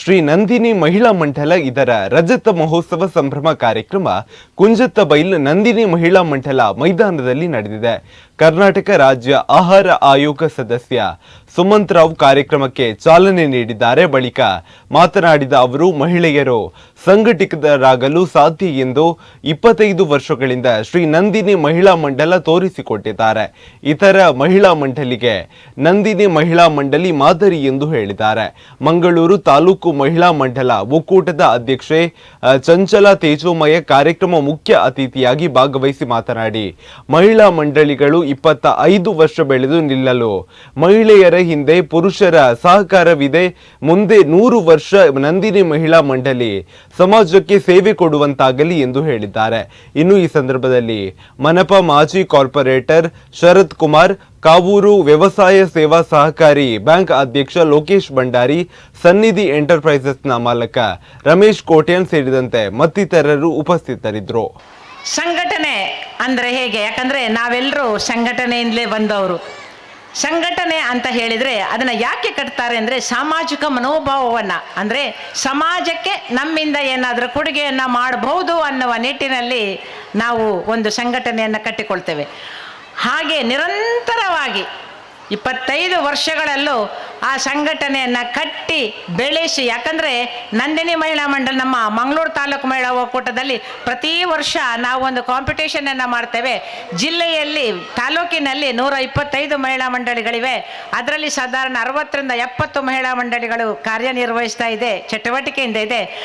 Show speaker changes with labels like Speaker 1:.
Speaker 1: ಶ್ರೀ ನಂದಿನಿ ಮಹಿಳಾ ಮಂಡಲ ಇದರ ರಜತ ಮಹೋತ್ಸವ ಸಂಭ್ರಮ ಕಾರ್ಯಕ್ರಮ ಕುಂಜತ್ತ ಬೈಲ್ ನಂದಿನಿ ಮಹಿಳಾ ಮಂಡಲ ಮೈದಾನದಲ್ಲಿ ನಡೆದಿದೆ. ಕರ್ನಾಟಕ ರಾಜ್ಯ ಆಹಾರ ಆಯೋಗ ಸದಸ್ಯ ಸುಮಂತ್ ರಾವ್ ಕಾರ್ಯಕ್ರಮಕ್ಕೆ ಚಾಲನೆ ನೀಡಿದ್ದಾರೆ. ಬಳಿಕ ಮಾತನಾಡಿದ ಅವರು, ಮಹಿಳೆಯರು ಸಂಘಟಿತರಾಗಲು ಸಾಧ್ಯ ಎಂದು ಇಪ್ಪತ್ತೈದು ವರ್ಷಗಳಿಂದ ಶ್ರೀ ನಂದಿನಿ ಮಹಿಳಾ ಮಂಡಲ ತೋರಿಸಿಕೊಟ್ಟಿದ್ದಾರೆ. ಇತರ ಮಹಿಳಾ ಮಂಡಳಿಗೆ ನಂದಿನಿ ಮಹಿಳಾ ಮಂಡಳಿ ಮಾದರಿ ಎಂದು ಹೇಳಿದ್ದಾರೆ. ಮಂಗಳೂರು ತಾಲೂಕು ಮಹಿಳಾ ಮಂಡಲ ಒಕ್ಕೂಟದ ಅಧ್ಯಕ್ಷೆ ಚಂಚಲ ತೇಜೋಮಯ ಕಾರ್ಯಕ್ರಮ ಮುಖ್ಯ ಅತಿಥಿಯಾಗಿ ಭಾಗವಹಿಸಿ ಮಾತನಾಡಿ, ಮಹಿಳಾ ಮಂಡಳಿಗಳು ಇಪ್ಪತ್ತ ಐದು ವರ್ಷ ಬೆಳೆದು ನಿಲ್ಲಲು. ಮಹಿಳೆಯರ ಹಿಂದೆ ಪುರುಷರ ಸಹಕಾರವಿದೆ. ಮುಂದೆ ನೂರು ವರ್ಷ ನಂದಿನಿ ಮಹಿಳಾ ಮಂಡಳಿ ಸಮಾಜಕ್ಕೆ ಸೇವೆ ಕೊಡುವಂತಾಗಲಿ ಎಂದು ಹೇಳಿದ್ದಾರೆ. ಇನ್ನು ಈ ಸಂದರ್ಭದಲ್ಲಿ ಮನಪ ಮಾಜಿ ಕಾರ್ಪೊರೇಟರ್ ಶರತ್ ಕುಮಾರ್, ಕಾವೂರು ವ್ಯವಸಾಯ ಸೇವಾ ಸಹಕಾರಿ ಬ್ಯಾಂಕ್ ಅಧ್ಯಕ್ಷ ಲೋಕೇಶ್ ಭಂಡಾರಿ, ಸನ್ನಿಧಿ ಎಂಟರ್ಪ್ರೈಸಸ್ನ ಮಾಲಕ ರಮೇಶ್ ಕೋಟ್ಯಾನ್ ಸೇರಿದಂತೆ ಮತ್ತಿತರರು ಉಪಸ್ಥಿತರಿದ್ದರು.
Speaker 2: ಸಂಘಟನೆ ಅಂದರೆ ಹೇಗೆ? ಯಾಕಂದರೆ ನಾವೆಲ್ಲರೂ ಸಂಘಟನೆಯಿಂದಲೇ ಬಂದವರು. ಸಂಘಟನೆ ಅಂತ ಹೇಳಿದರೆ ಅದನ್ನು ಯಾಕೆ ಕಟ್ತಾರೆ ಅಂದರೆ ಸಾಮಾಜಿಕ ಮನೋಭಾವವನ್ನು. ಅಂದರೆ ಸಮಾಜಕ್ಕೆ ನಮ್ಮಿಂದ ಏನಾದರೂ ಕೊಡುಗೆಯನ್ನು ಮಾಡಬಹುದು ಅನ್ನುವ ನಿಟ್ಟಿನಲ್ಲಿ ನಾವು ಒಂದು ಸಂಘಟನೆಯನ್ನು ಕಟ್ಟಿಕೊಳ್ತೇವೆ. ಹಾಗೆ ನಿರಂತರವಾಗಿ ಇಪ್ಪತ್ತೈದು ವರ್ಷಗಳಲ್ಲೂ ಆ ಸಂಘಟನೆಯನ್ನು ಕಟ್ಟಿ ಬೆಳೆಸಿ, ಯಾಕಂದರೆ ನಂದಿನಿ ಮಹಿಳಾ ಮಂಡಳ ನಮ್ಮ ಮಂಗಳೂರು ತಾಲೂಕು ಮಹಿಳಾ ಒಕ್ಕೂಟದಲ್ಲಿ ಪ್ರತಿ ವರ್ಷ ನಾವು ಒಂದು ಕಾಂಪಿಟೇಷನನ್ನು ಮಾಡ್ತೇವೆ. ಜಿಲ್ಲೆಯಲ್ಲಿ, ತಾಲೂಕಿನಲ್ಲಿ ನೂರ ಇಪ್ಪತ್ತೈದು ಮಹಿಳಾ ಮಂಡಳಿಗಳಿವೆ. ಅದರಲ್ಲಿ ಸಾಧಾರಣ ಅರವತ್ತರಿಂದ ಎಪ್ಪತ್ತು ಮಹಿಳಾ ಮಂಡಳಿಗಳು ಕಾರ್ಯನಿರ್ವಹಿಸ್ತಾ ಇದೆ, ಚಟುವಟಿಕೆಯಿಂದ ಇದೆ.